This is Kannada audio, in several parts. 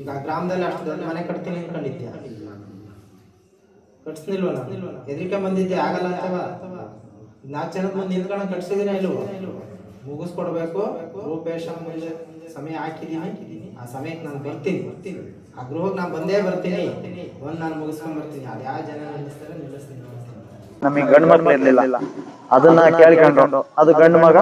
ಈಗ ಗ್ರಾಮದಲ್ಲಿ ಅಷ್ಟು ದೊಡ್ಡ ಮನೆ ಕಟ್ತೀನಿ ಅನ್ಕೊಂಡಿದ್ಯಾ? ಕಟ್ಸ್ನಿಲ್ವ ನಾನು ಹೆದರಿಕೆ ಬಂದಿದ್ದೆ ಆಗಲ್ಲ ಅಂತವಾ ನಾಲ್ಕು ಜನದ ಮುಂದೆ ನಿಂತ್ಕೊಂಡು ಕಟ್ಸಿದೀನ ಇಲ್ವೋ ಮುಗಿಸ್ಕೊಡ್ಬೇಕು. ರೂಪೇಶ ಮುಂದೆ ಸಮಯ ಹಾಕಿದೀನಿ. ಆ ಸಮಯಕ್ಕೆ ನಾನು ಬರ್ತೀನಿ. ಬರ್ತೀನಿ ಆ ಗೃಹಕ್ಕೆ ನಾನು ಬಂದೇ ಬರ್ತೀನಿ. ಒಂದ್ ನಾನು ಮುಗಿಸ್ಕೊಂಡ್ ಬರ್ತೀನಿ. ಅದು ಯಾವ ಜನ ನಿಲ್ಲಿಸ್ತಾರೆ ನಿಲ್ಲಿಸ್ತೀನಿ. ನಮಗೆ ಗಂಡು ಮಕ್ಳು ಇರ್ಲಿಲ್ಲ. ಅದನ್ನ ಕೇಳ್ಕೊಂಡು ಅದು ಗಂಡು ಮಗ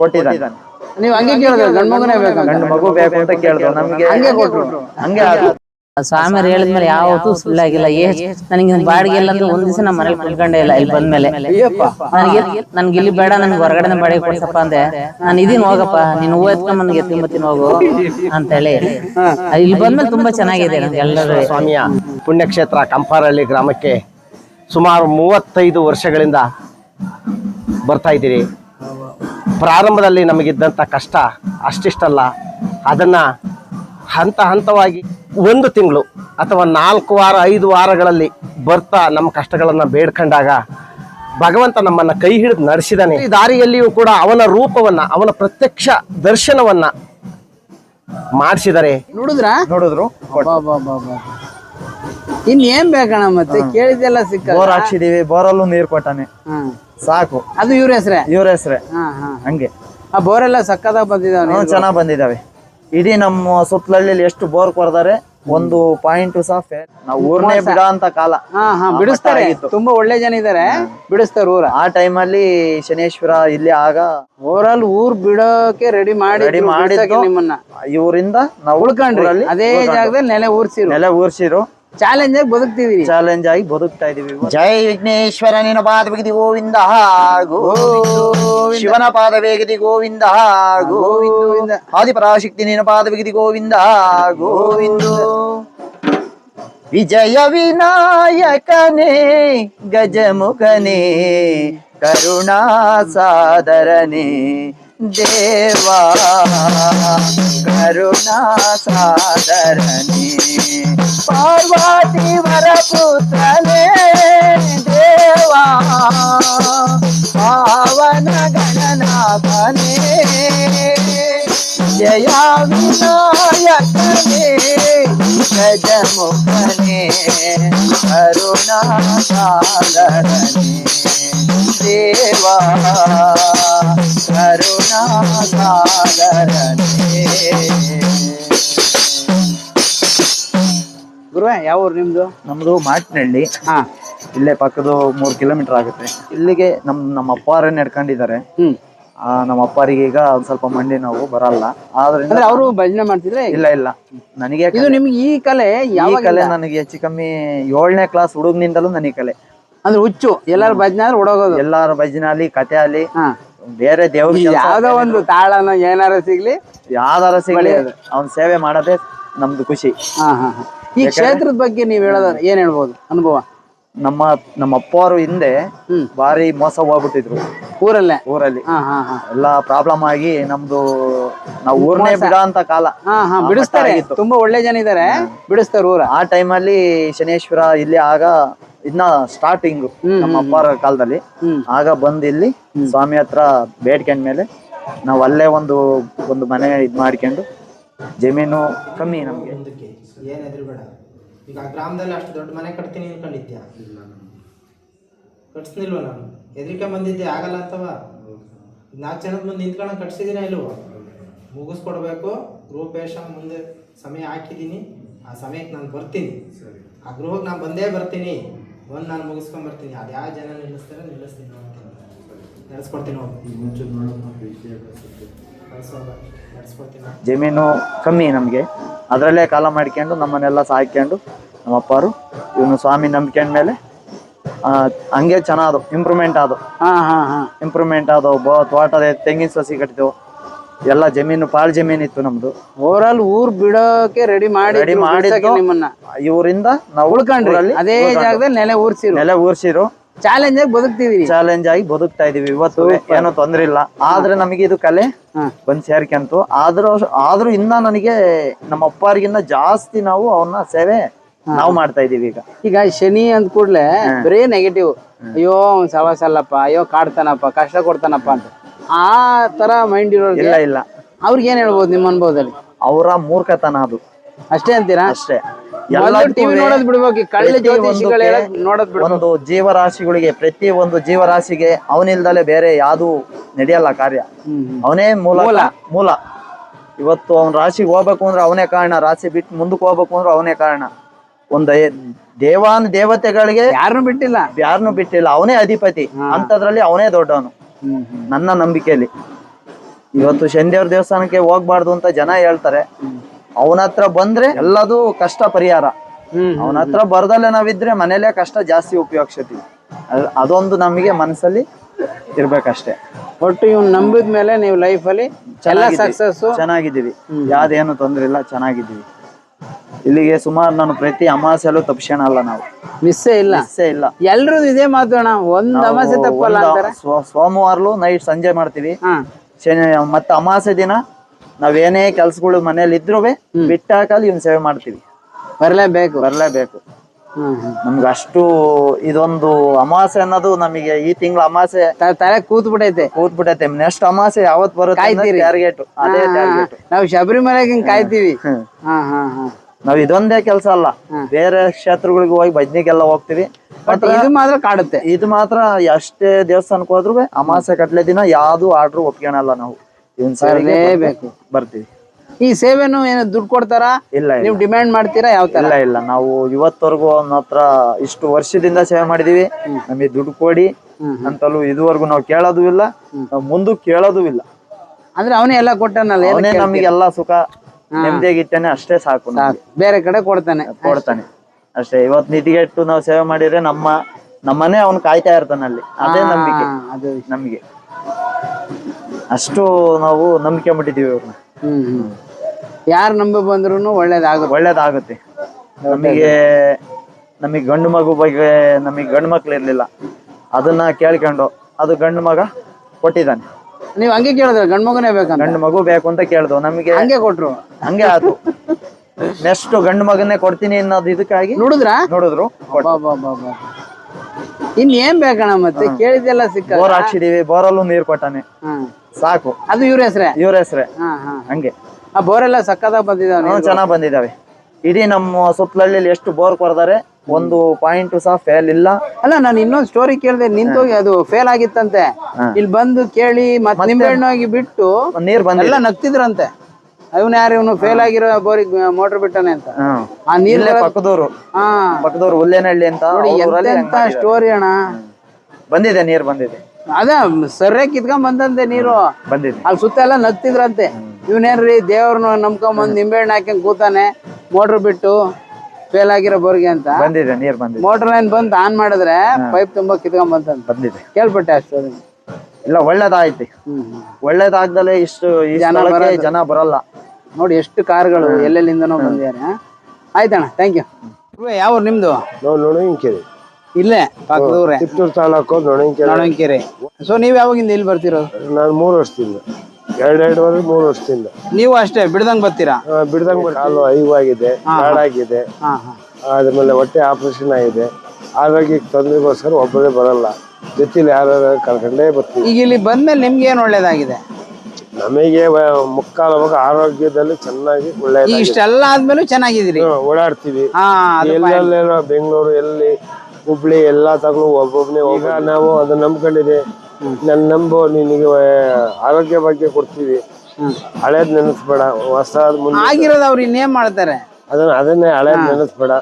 ಕೊಟ್ಟಿದ್ದಾನೆ. ನೀವ್ ಹಂಗೆ ಕೇಳಿದ್ರೆ ಗಂಡ್ ಮಗನೇ ಬೇಕಂತ. ಗಂಡು ಮಗು ಬೇಕು ಅಂತ ಕೇಳಿದ್ರು. ನಮ್ಗೆ ಹಂಗೆ ಕೊಟ್ರು. ಹಂಗೆ ಆಯ್ತು. ಸ್ವಾಮಿಯವ್ರು ಹೇಳಿದ್ಮೇಲೆ ಯಾವತ್ತೂ ಸುಳ್ಳಾಗಿಲ್ಲ ಏ ನನಗೆ ಬಾಡಿಗೆ ಇಲ್ಲ ಅಂದ್ರೆ ಒಂದ್ ದಿವಸ ನಮ್ಮ ಮನೇಲಿ ಕುತ್ಕೊಂಡೇ ಇಲ್ಲ. ಇಲ್ಲಿ ಬಂದ್ಮೇಲೆ ನನಗೆ ನನ್ಗೆ ಇಲ್ಲಿ ಬೇಡ ನನ್ಗೆ ಹೊರಗಡೆ ಬಾಡಿಗೆ ಕೊಡ್ಸಪ್ಪ ಅಂದೆ. ನಾನು ಇದೀನಿ ಹೋಗಪ್ಪ. ನೀನ್ ಹೂವು ಎತ್ಕೊಂಡ್ ನನಗೆ ಎತ್ಕೊಂಬತ್ತೀನಿ ಹೋಗು ಅಂತ ಹೇಳಿ. ಇಲ್ಲಿ ಬಂದ್ಮೇಲೆ ತುಂಬಾ ಚೆನ್ನಾಗಿದೆ ನನ್ಗೆ ಎಲ್ಲರೂ. ಸ್ವಾಮಿಯ ಪುಣ್ಯಕ್ಷೇತ್ರ ಕಂಪಾರಳ್ಳಿ ಗ್ರಾಮಕ್ಕೆ ಸುಮಾರು ಮೂವತ್ತೈದು ವರ್ಷಗಳಿಂದ ಬರ್ತಾ ಇದ್ದೀರಿ. ಪ್ರಾರಂಭದಲ್ಲಿ ನಮಗಿದ್ದಂಥ ಕಷ್ಟ ಅಷ್ಟಿಷ್ಟಲ್ಲ. ಅದನ್ನು ಹಂತ ಹಂತವಾಗಿ ಒಂದು ತಿಂಗಳು ಅಥವಾ ನಾಲ್ಕು ವಾರ ಐದು ವಾರಗಳಲ್ಲಿ ಬರ್ತಾ ನಮ್ಮ ಕಷ್ಟಗಳನ್ನು ಬೇಡ್ಕೊಂಡಾಗ ಭಗವಂತ ನಮ್ಮನ್ನು ಕೈ ಹಿಡಿದು ನಡೆಸಿದಾನೆ. ಈ ದಾರಿಯಲ್ಲಿಯೂ ಕೂಡ ಅವನ ರೂಪವನ್ನು ಅವನ ಪ್ರತ್ಯಕ್ಷ ದರ್ಶನವನ್ನು ಮಾಡಿಸಿದರೆ ನೋಡಿದ್ರ? ನೋಡಿದ್ರು. ಇನ್ ಏನ್ ಬೇಕಣ ಮತ್ತೆ? ಕೇಳಿದೆಲ್ಲ ಸಿಕ್ಕ ಬೋರ್ ಹಾಕ್ಸಿದೀವಿ ಬೋರಲ್ಲೂ ನೀರ್ ಕೊಟ್ಟಾನೆ. ಸಾಕು. ಅದು ಇವ್ರ ಹೆಸ್ರೆ? ಇವ್ರ ಹೆಸ್ರೆ. ಹಂಗೆ. ಆ ಬೋರೆಲ್ಲ ಸಕ್ಕದಾಗ ಸಕ್ಕದ ಬಂದಿದಾವೆ ಚೆನ್ನಾಗ್ ಬಂದಿದಾವೆ. ಇಡೀ ನಮ್ಮ ಸುತ್ತಲಳ್ಳಿಲಿ ಎಷ್ಟು ಬೋರ್ ಕೊರ್ದಾರೆ ಒಂದು ಪಾಯಿಂಟ್ ಸಹ. ನಾವು ಊರ್ನೇ ಬಿಡ ಅಂತ ಕಾಲ. ಬಿಡಿಸ್ತಾರೆ. ತುಂಬಾ ಒಳ್ಳೆ ಜನ ಇದಾರೆ. ಬಿಡಿಸ್ತಾರೆ ಊರ. ಆ ಟೈಮ್ ಅಲ್ಲಿ ಶನೇಶ್ವರ ಇಲ್ಲಿ ಆಗ ಓವರಾಲ್ ಊರ್ ಬಿಡೋಕೆ ರೆಡಿ ಮಾಡಿ ರೆಡಿ ಮಾಡಿ ನಿಮ್ಮನ್ನ. ಇವರಿಂದ ನಾವು ಉಳ್ಕೊಂಡ್ರಿ. ಅದೇ ಜಾಗದಲ್ಲಿ ನೆಲೆ ಊರ್ಸಿರು. ನೆಲೆ ಊರ್ಸಿರು. ಚಾಲೆಂಜ್ ಆಗಿ ಬದುಕ್ತಿದೀವಿ ಚಾಲೆಂಜ್ ಆಗಿ ಬದುಕ್ತಾ ಇದೀವಿ ಜೈ ವಿಘ್ನೇಶ್ವರ ನಿನ್ನ ಪಾದ ಬಿಗಿದಿ ಗೋವಿಂದ ಗೋ ಶಿವನ ಪಾದ ಬೇಗದಿ ಗೋವಿಂದ ಗೋವಿಂದ ಆದಿಪರಾಶಕ್ತಿ ನಿನ್ನ ಪಾದ ಬಿಗಿದಿ ಗೋವಿಂದ ಗೋವಿಂದ ವಿಜಯ ವಿನಾಯಕನೇ ಗಜಮುಖನೇ ಕರುಣಾ ಸಾದರನೇ దేవా కరుణా సాధరణి పార్వతి వరపుత్రలే దేవా పవన గణనాథనే జయా వినాయకనే గజముఖనే కరుణా సాధరణి దేవా. ಗುರುವೆ ಯಾವ ಊರು ನಿಮ್ದು? ನಮ್ದು ಮಾಟಿನಹಳ್ಳಿ ಹಾ. ಇಲ್ಲೇ ಪಕ್ಕದ ಮೂರ್ ಕಿಲೋಮೀಟರ್ ಆಗುತ್ತೆ. ಇಲ್ಲಿಗೆ? ನಮ್ ನಮ್ಮ ಅಪ್ಪಾರೇ ನಡ್ಕೊಂಡಿದ್ದಾರೆ ಹ್ಮ್. ಆ, ನಮ್ಮ ಅಪ್ಪಾರಿಗೆ ಈಗ ಒಂದ್ ಸ್ವಲ್ಪ ಮಂಡಿ ನೋವು ಬರಲ್ಲ. ಆದ್ರೆ ಅಂದ್ರೆ ಅವರು ಭಜನೆ ಮಾಡ್ತಿದ್ರೆ ಇಲ್ಲ ಇಲ್ಲ. ನನಗೆ ಇದು. ನಿಮ್ಗೆ ಈ ಕಲೆ ಈ ಯಾವಾಗ ಕಲೆ ನನಗೆ ಹೆಚ್ಚು ಕಮ್ಮಿ ಏಳನೇ ಕ್ಲಾಸ್ ಹುಡುಗನಿಂದಲೂ ನನಗೆ ಕಲೆ. ಅಂದ್ರೆ ಹುಚ್ಚು. ಎಲ್ಲಾರು ಭಜನೆ ಆದ್ರೆ ಓಡೋಗೋದು. ಎಲ್ಲಾರು ಭಜನೆ ಆಗ್ಲಿ ಕತೆ ಆಗ್ಲಿ ಹಾ. ಬೇರೆ ದೇವ್ರ ಯಾವ್ದೋ ಒಂದು ತಾಳನ ಏನಾರ ಸಿಗ್ಲಿ ಯಾವ್ದಾರ ಸಿಗ್ಲಿ ಅವ್ನ ಸೇವೆ ಮಾಡೋದೇ ನಮ್ದು ಖುಷಿ. ಹಾ ಹಾ ಹಾ. ಈ ಕ್ಷೇತ್ರದ ಬಗ್ಗೆ ನೀವ್ ಹೇಳೋದಾದ್ರೆ ಏನ್ ಹೇಳ್ಬೋದು ಅನುಭವ? ನಮ್ಮ ನಮ್ಮ ಅಪ್ಪವರು ಹಿಂದೆ ಹ್ಮ್. ಬಾರಿ ಮೋಸ ಹೋಗ್ಬಿಟ್ಟಿದ್ರು. ಊರಲ್ಲೇ? ಊರಲ್ಲಿ. ಹಾ ಹಾ ಹಾ. ಎಲ್ಲಾ ಪ್ರಾಬ್ಲಮ್ ಆಗಿ ನಮ್ದು ನಾವು ಊರ್ನೇ ಬಿಡ ಅಂತ ಕಾಲ. ಹಾ ಹಾ ಬಿಡಿಸ್ತಾರೆ. ತುಂಬಾ ಒಳ್ಳೆ ಜನ ಇದಾರೆ. ಬಿಡಿಸ್ತಾರೆ ಊರ. ಆ ಟೈಮಲ್ಲಿ ಶನೇಶ್ವರ ಇಲ್ಲಿ ಆಗ ಇನ್ನ ಸ್ಟಾರ್ಟಿಂಗ್ ನಮ್ಮ ಅಪ್ಪಾರ ಕಾಲದಲ್ಲಿ. ಆಗ ಬಂದ್ ಇಲ್ಲಿ ಸ್ವಾಮಿ ಹತ್ರ ಬೇಡ್ಕೊಂಡ್ಮೇಲೆ ನಾವು ಅಲ್ಲೇ ಒಂದು ಒಂದು ಮನೆ ಇದ್ ಮಾಡ್ಕೊಂಡು ಜಮೀನು ಕಮ್ಮಿ ನಮ್ಗೆ. ಮುಂದಕ್ಕೆ ಏನು ಹೆದರ್ಬೇಡ ಈಗ ಗ್ರಾಮದಲ್ಲಿ ಅಷ್ಟು ದೊಡ್ಡ ಮನೆ ಕಟ್ತೀನಿ ಅನ್ಕೊಂಡಿದ್ಯಾ? ಕಟ್ಸ್ನಿಲ್ವ ನಾನು? ಹೆದರಿಕೆ ಬಂದಿದ್ದೆ ಆಗಲ್ಲ ಅಥವಾ ನಾಲ್ಕು ಜನದ ಮುಂದೆ ನಿಂತ್ಕೊಂಡು ಕಟ್ಸಿದೀನ ಇಲ್ವೋ? ಮುಗಿಸ್ಕೊಡ್ಬೇಕು ರೂಪೇಶ ಮುಂದೆ ಸಮಯ ಹಾಕಿದ್ದೀನಿ. ಆ ಸಮಯಕ್ಕೆ ನಾನು ಬರ್ತೀನಿ. ಆ ಗೃಹಕ್ಕೆ ನಾನು ಬಂದೇ ಬರ್ತೀನಿ. ಬಂದು ನಾನು ಮುಗಿಸ್ಕೊಂಡ್ ಬರ್ತೀನಿ ಅದು ಯಾವ ಜನ ನಿಲ್ಲಿಸ್ತಾರೆ ನಿಲ್ಲಿಸ್ತೀನಿ ನಡೆಸ್ಕೊಡ್ತೀನಿ ಹೋಗಿ. ಕಳ್ಸೋಲ್ಲ ನಡೆಸ್ಕೊಡ್ತೀನಿ ಜಮೀನು ಕಮ್ಮಿ ನಮಗೆ. ಅದರಲ್ಲೇ ಕಾಲ ಮಾಡ್ಕೊಂಡು ನಮ್ಮನ್ನೆಲ್ಲ ಸಾಕ್ಕೊಂಡು ನಮ್ಮ ಅಪ್ಪರು ಇವನು ಸ್ವಾಮಿ ನಂಬ್ಕೊಂಡ್ಮೇಲೆ ಆ, ಹಂಗೆ ಚೆನ್ನಾದು ಇಂಪ್ರೂವ್ಮೆಂಟ್ ಆದವು ಹಾ ಹಾ ಹಾ. ಇಂಪ್ರೂವ್ಮೆಂಟ್ ಆದವು. ಬೋ ತೋಟದ ತೆಂಗಿನ ಸಸಿ ಕಟ್ಟಿದೆವು. ಎಲ್ಲ ಜಮೀನು ಪಾಳ್ ಜಮೀನ್ ಇತ್ತು ನಮ್ದು. ಓವರಾಲ್ ಊರ್ ಬಿಡೋಕೆ ರೆಡಿ ಮಾಡಿ ರೆಡಿ ಮಾಡಿ ನಿಮ್ಮನ್ನ. ಇವರಿಂದ ನಾವು ಉಳ್ಕೊಂಡ್ರಿ. ಅದೇ. ಜಾಗದಲ್ಲಿ ನೆಲೆ ಊರ್ಸಿರು. ನೆಲೆ ಊರ್ಸಿರು. ಚಾಲೆಂಜ್ ಆಗಿ ಬದುಕ್ತಿದೀವಿ ಚಾಲೆಂಜ್ ಆಗಿ ಬದುಕ್ತಾ ಇದೀವಿ. ಇವತ್ತು ಏನೋ ತೊಂದ್ರೆ ಇಲ್ಲ. ಆದ್ರೆ ನಮಗೆ ಇದು ಕಲೆ. ಬಂದ್ ಸೇರ್ಕಂತು. ಆದ್ರೂ ಆದ್ರೂ ಇನ್ನ ನನಗೆ ನಮ್ಮ ಅಪ್ಪಾರಿಗಿನ್ನ ಜಾಸ್ತಿ ನಾವು ಅವನ್ನ ಸೇವೆ ನಾವು ಮಾಡ್ತಾ ಇದೀವಿ ಈಗ. ಈಗ ಶನಿ ಅಂದ ಕೂಡ್ಲೆ ಬರೀ ನೆಗೆಟಿವ್ ಅಯ್ಯೋ ಅವ್ನ್ ಸವಾಸ ಅಯ್ಯೋ ಕಾಡ್ತಾನಪ್ಪ ಕಷ್ಟ ಕೊಡ್ತಾನಪ್ಪ ಅಂತ. ಆ ತರ ಮೈಂಡ್ ಇಲ್ಲ ಇರೋರಿಗೆ ಇಲ್ಲ ಅವ್ರಿಗೆ ಏನ್ ಹೇಳ್ಬೋದು ನಿಮ್ಮ ಅನುಭವದಲ್ಲಿ? ಅವರ ಮೂರ್ಖತನ ಅದು. ಅಷ್ಟೇ ಅಂತೀರಾ? ಅಷ್ಟೇ. ಟಿವಿ ನೋಡೋದ್ ಬಿಡ್ಬೇಕು ಈ ಕಳ್ಳ ಜ್ಯೋತಿಷಿಗಳು ಒಂದಕ್ಕೆ ಹೇಳೋದ್ ನೋಡೋದ್ ಬಿಡ್ಬೇಕು. ಒಂದು ಜೀವರಾಶಿಗಳಿಗೆ ಪ್ರತಿ ಒಂದು ಜೀವರಾಶಿಗೆ ಅವನಿಲ್ದಲೆ ಬೇರೆ ಯಾವ್ದು ನಡೆಯಲ್ಲ ಕಾರ್ಯ. ಅವನೇ ಮೂಲ ಮೂಲ. ಇವತ್ತು ಅವನ ರಾಶಿಗೆ ಹೋಗ್ಬೇಕು ಅಂದ್ರೆ ಅವನೇ ಕಾರಣ ರಾಶಿ ಬಿಟ್ಟು ಮುಂದಕ್ಕೆ ಹೋಗ್ಬೇಕು ಅಂದ್ರೆ ಅವನೇ ಕಾರಣ. ಒಂದು ದೇವಾನ್ ದೇವತೆಗಳಿಗೆ ಯಾರನ್ನು ಬಿಟ್ಟಿಲ್ಲ. ಯಾರನ್ನು ಬಿಟ್ಟಿಲ್ಲ ಅವನೇ ಅಧಿಪತಿ. ಅಂತದ್ರಲ್ಲಿ ಅವನೇ ದೊಡ್ಡವನು. ನನ್ನ ನಂಬಿಕೆಯಲ್ಲಿ. ಇವತ್ತು ಶನಿದೇವ್ರ ದೇವಸ್ಥಾನಕ್ಕೆ ಹೋಗ್ಬಾರ್ದು ಅಂತ ಜನ ಹೇಳ್ತಾರೆ. ಅವನ ಹತ್ರ ಬಂದ್ರೆ ಎಲ್ಲದೂ ಕಷ್ಟ ಪರಿಹಾರ. ಅವನ ಹತ್ರ ಬರ್ದಲ್ಲೇ ನಾವಿದ್ರೆ ಮನೇಲೆ ಕಷ್ಟ ಜಾಸ್ತಿ ಉಪಯೋಗಿಸ್ತೀವಿ ಅದೊಂದು ನಮಗೆ ಮನಸ್ಸಲ್ಲಿ ಇರ್ಬೇಕಷ್ಟೇ. ಒಟ್ಟು ಇವ್ನ ನಂಬಿದ ಮೇಲೆ ನೀವು ಲೈಫಲ್ಲಿ ಎಲ್ಲ. ಸಕ್ಸಸ್ ಚೆನ್ನಾಗಿದ್ದೀವಿ. ಯಾವ್ದೇನು ತೊಂದ್ರೆ ಇಲ್ಲ ಚೆನ್ನಾಗಿದ್ದೀವಿ. ಇಲ್ಲಿಗೆ ಸುಮಾರು ನಾನು ಪ್ರತಿ ಅಮಾಸ್ಯಾಲು ತಪ್ಪಿಸೋಣ ಅಲ್ಲ ನಾವು. ಮಿಸ್ಸೇ ಇಲ್ಲ. ಮಿಸ್ಸೇ ಇಲ್ಲ. ಎಲ್ರು ಇದೇ ಮಾತಾಡೋಣ ಒಂದ್ ಅಮಾಸೆ ತಪ್ಪಲ್ಲ ಅಂತಾರೆ. ಸೋಮವಾರಲು ನೈಟ್ ಸಂಜೆ ಮಾಡ್ತೀವಿ. ಹಾ. ಶನಿ ಮತ್ತೆ ಅಮಾಸೆ ದಿನ ನಾವೇನೇ ಕೆಲ್ಸಗಳು ಮನೇಲಿ ಇದ್ರೂ ಬಿಟ್ಟಾಕಲ್ಲಿ ಇವ್ನ ಸೇವೆ ಮಾಡ್ತೀವಿ. ಬರ್ಲೇಬೇಕು. ಬರ್ಲೇಬೇಕು. ನಮ್ಗೆ ಅಷ್ಟು ಇದೊಂದು ಅಮಾಸೆ ಅನ್ನೋದು ನಮಗೆ ಈ ತಿಂಗಳ ಅಮಾಸೆ ತಲೆ ಕೂತ್ ಬಿಟ್ಟೈತೆ ಕೂತ್ಬಿಟ್ಟೈತೆ ನೆಕ್ಸ್ಟ್ ಅಮಾಸೆ ಯಾವತ್ ಬರುತ್ತೆ. ಟಾರ್ಗೆಟ್ ಅದೇ ಟಾರ್ಗೆಟ್ ನಾವು ಶಬರಿಮಲೆಗೆ ಹಿಂಗ್ ಕಾಯ್ತೀವಿ. ನಾವ್ ಇದೊಂದೇ ಕೆಲಸ ಅಲ್ಲ. ಬೇರೆ ಕ್ಷೇತ್ರಗಳಿಗೆ ಹೋಗಿ ಭಜನೆಗೆಲ್ಲ ಹೋಗ್ತೀವಿ. ಬಟ್ ಇದು ಮಾತ್ರ ಕಾಡುತ್ತೆ. ಇದು ಮಾತ್ರ ಎಷ್ಟೇ ದೇವಸ್ಥಾನಕ್ಕೆ ಹೋದ್ರು ಅಮಾಸೆ ಕಟ್ಲೆ ದಿನ ಯಾವ್ದು ಆರ್ಡರ್ ಒಪ್ಕೊಳಲ್ಲ ನಾವು. ಬರ್ತೀವಿ. ಈ ಸೇವೆನು ಏನು ದುಡ್ಡು ಕೊಡ್ತಾರಾ? ಇಲ್ಲ ಇಲ್ಲ. ನೀವು ಡಿಮ್ಯಾಂಡ್ ಮಾಡ್ತೀರಾ? ಯಾವ ತರ? ಇಲ್ಲ ಇಲ್ಲ. ನಾವು ಇವತ್ತವರೆಗೂ ಅವನ ಹತ್ರ ಇಷ್ಟು ವರ್ಷದಿಂದ ಸೇವೆ ಮಾಡಿದೀವಿ. ನಮಗೆ ದುಡ್ಡು ಕೊಡಿ ಅಂತಲೂ ಇದುವರೆಗೂ ನಾವು ಕೇಳೋದು ಇಲ್ಲ. ನಾವು ಮುಂದೆ ಕೇಳೋದು ಇಲ್ಲ. ಅಂದ್ರೆ ಅವನೇ ಎಲ್ಲ ಕೊಟ್ಟನಲ್ಲ ಏನು ಅವನೇ ನಮಗೆಲ್ಲ ಸುಖ ನೆಮ್ಮದಿಯಾಗಿಟ್ಟೇನೆ ಅಷ್ಟೇ ಸಾಕು ನಮ್ಗೆ. ಬೇರೆ ಕಡೆ ಕೊಡ್ತಾನೆ. ಕೊಡ್ತಾನೆ. ಅಷ್ಟೇ. ಇವತ್ತು ನಿಧಿಗೆಟ್ಟು ನಾವು ಸೇವೆ ಮಾಡಿದ್ರೆ ನಮ್ಮ ನಮ್ಮನೆ ಅವ್ನು ಕಾಯ್ತಾ ಇರ್ತಾನೆ ಅಲ್ಲಿ. ಅದೇ ನಂಬಿಕೆ. ಹಾ, ಅದು ನಮಗೆ. ಅಷ್ಟು ನಾವು ನಂಬಿಕೆ ಬಿಟ್ಟಿದೀವಿ ಇವ್ರನ್ನ ಹ್ಮ್ ಹ್ಮ್. ಯಾರು ನಂಬಿ ಬಂದ್ರು ಒಳ್ಳೇದಾಗುತ್ತೆ. ಒಳ್ಳೇದಾಗುತ್ತೆ. ನಮಗೆ ನಮಗೆ ಗಂಡು ಮಗು ಬಗ್ಗೆ ನಮಗೆ ಗಂಡು ಮಕ್ಳು ಇರಲಿಲ್ಲ. ಅದನ್ನ ಕೇಳ್ಕೊಂಡು ಅದು ಗಂಡು ಮಗ ಕೊಟ್ಟಿದ್ದಾನೆ. ನೀವ್ ಹಂಗೆ ಕೇಳಿದ್ರೆ ಗಂಡು ಮಗನೇ ಬೇಕಂತ? ಗಂಡು ಮಗು ಬೇಕು ಅಂತ ಕೇಳ್ದು. ನಮಗೆ ಹಂಗೆ ಕೊಟ್ರು. ಹಂಗೆ ಆತು. ನೆಕ್ಸ್ಟ್ ಗಂಡು ಮಗನೇ ಕೊಡ್ತೀನಿ ಅನ್ನೋದು ಇದಕ್ಕಾಗಿ ನೋಡಿದ್ರ? ನೋಡಿದ್ರು ಇನ್ ಏನ್ ಬೇಕಣ್ಣ ಮತ್ತೆ? ಕೇಳಿದೆಲ್ಲ ಸಿಕ್ಕ ಬೋರ್ ಹಾಕ್ಸಿದೀವಿ ಬೋರಲ್ಲೂ ನೀರ್ ಕೊಟ್ಟಾನೆ. ಸಾಕು. ಅದು ಇವ್ರ ಹೆಸ್ರೆ? ಇವ್ರ ಹೆಸ್ರೆ. ಹಾ ಹಾ. ಹಂಗೆ. ಬೋರೆಲ್ಲ ಸಕ್ಕದಾಗ ಬಂದಿದ್ದಾವೆ ಹ್ಮ್ ಚೆನ್ನಾಗಿ ಬಂದಿದ್ದಾವೆ ಇಡೀ ನಮ್ಮ ಸುತ್ತಲಲ್ಲಿ ಎಷ್ಟು ಬೋರ್ ಕೊಡ್ತಾರೆ? ಒಂದು ಪಾಯಿಂಟ್ ಸಹ ಫೇಲ್ ಇಲ್ಲ. ಅಲ್ಲ ನಾನು ಇನ್ನೊಂದು ಸ್ಟೋರಿ ಕೇಳಿದೆ ನಿಂತೋಗಿ ಅದು ಫೇಲ್ ಆಗಿತ್ತಂತೆ. ಇಲ್ಲಿ ಬಂದು ಕೇಳಿ ಮತ್ತೆ ನಿಂಬೆಹಣ್ಣು ಹೋಗಿ ಬಿಟ್ಟು ನೀರ್ ಬಂದಿಲ್ಲ ಎಲ್ಲ ನಗ್ತಿದ್ರಂತೆ. ಇವನ್ ಯಾರು ಇವನು ಫೇಲ್ ಆಗಿರೋ ಬೋರಿಗ್ ಮೋಟರ್ ಬಿಟ್ಟಾನೆ ಅಂತ. ಆ ನೀರ್ ಪಕ್ಕದವ್ರು ಹಾ. ಪಕ್ಕದವ್ರು ಹುಲ್ಲೇನಹಳ್ಳಿ ಅಂತ. ಸ್ಟೋರಿ ಅಣ್ಣ. ಬಂದಿದೆ ನೀರ್ ಬಂದಿದೆ. ಅದ ಸರ್ರೆ ಕಿತ್ಕೊಂಡ್ ಬಂದಂತೆ ನೀರು. ಬಂದಿದೆ. ಅಲ್ಲಿ ಸುತ್ತ ಎಲ್ಲ ನಗ್ತಿದ್ರಂತೆ. ಇವನೇನ್ರಿ ದೇವ್ರನ್ನ ನಂಬ್ಕೊಂಬಂದ್ ನಿಂಬೆಹಣ್ಣು ಹಾಕೊಂಡ್ ಕೂತಾನೆ ಮೋಟ್ರ್ ಬಿಟ್ಟು ಫೇಲ್ ಆಗಿರೋ ಬೋರ್ಗೆ ಅಂತ. ಬಂದಿದೆ ನೀರ್ ಬಂದಿದೆ. ಮೋಟರ್ ಲೈನ್ ಬಂದ್ ಆನ್ ಮಾಡಿದ್ರೆ ಪೈಪ್ ತುಂಬಾ ಕಿತ್ಕೊಂಡ್ ಬಂತಂತ. ಬಂದಿದೆ. ಕೇಳ್ಪಟ್ಟೆ ಅಷ್ಟು ಸ್ಟೋರಿ ಇಲ್ಲ ಒಳ್ಳೇದಾಯ್ತು. ಒಳ್ಳೇದಾಗ್ದಲೆ ಇಷ್ಟು ಈ ಜನ ಸ್ಥಳಕ್ಕೆ ಬರೋದು. ಜನ ಬರಲ್ಲ. ನೋಡಿ ಎಷ್ಟು ಕಾರ್ಗಳು ಎಲ್ಲೆಲ್ಲಿಂದನೋ ಬಂದಿದ್ದಾರೆ? ಆಯ್ತಣ್ಣ ಥ್ಯಾಂಕ್ ಯು ಯಾವ ನಿಮ್ದು ನಿಮ್ದು? ನಾವು ನೊಣಂಕೆರೆ ಇಲ್ಲೇ ಪಕ್ಕದೂರೇ ಕಿತ್ತೂರು ತಾಲೂಕು ನೊಣಂಕೆರೆ ನೊಣಂಕೆರೆ ಸೊ ನೀವ್ ಯಾವಾಗಿಂದ ಇಲ್ಲಿ ಬರ್ತಿರೋದು? ನಾನು ಮೂರು ವರ್ಷದಿಂದ. ಎರಡೆರಡುವರೆ ಮೂರು ವರ್ಷದಿಂದ. ನೀವು ಅಷ್ಟೇ ಬಿಡ್ದಂಗ್ ಬರ್ತೀರಾ? ಆ, ಬಿಡ್ದಂಗ್ ಕಾಲು ಐವಾಗಿದೆ ಕಾಡಾಗಿದೆ ಹಾ. ಹಾ ಆದ್ಮೇಲೆ ಹೊಟ್ಟೆ ಆಪರೇಷನ್ ಆಗಿದೆ. ಆರೋಗ್ಯಕ್ಕೆ ತೊಂದರೆಗೋಸ್ಕರ ಒಬ್ಬರೇ ಬರಲ್ಲ. ಜೊತೆಲಿ ಯಾರು ಕರ್ಕೊಂಡೇ ಬರ್ತೀವಿ. ಈಗ ಇಲ್ಲಿ ಬಂದ್ಮೇಲೆ ನಿಮ್ಗೆ ಏನ್ ಒಳ್ಳೇದಾಗಿದೆ? ನಮಗೆ ವ- ಮುಕ್ಕಾಲು ಆರೋಗ್ಯದಲ್ಲಿ ಚೆನ್ನಾಗಿ ಈಗ ಒಳ್ಳೆಯದಾಗಿದೆ. ಇಷ್ಟೆಲ್ಲ ಆದ್ಮೇಲೂ ಚೆನ್ನಾಗಿದ್ದೀರಿ. ಓಡಾಡ್ತೀವಿ. ಹಾ ಅದು ಬೆಂಗಳೂರು ಎಲ್ಲಿ ಹುಬ್ಳಿ ಎಲ್ಲಾ ತಗೊಂಡು ಒಬ್ಬೊಬ್ನೇ ಈಗ ನಾವು ಅದನ್ನ ನಂಬ್ಕೊಂಡಿದೆ. ನನ್ ನಂಬು ನಿನಗೆ ಆರೋಗ್ಯ ಬಗ್ಗೆ ಕೊಡ್ತೀವಿ. ಹಳೇದ್ ನೆನೆಸ್ಬೇಡ ಹೊಸ ಮುಂದೆ ಆಗಿರೋದು ಅವ್ರು ಇನ್ನೇನ್ ಮಾಡ್ತಾರೆ? ಅದನ್ನ ಅದನ್ನೇ ಹಳೇದ್ ನೆನೆಸ್ಬೇಡ.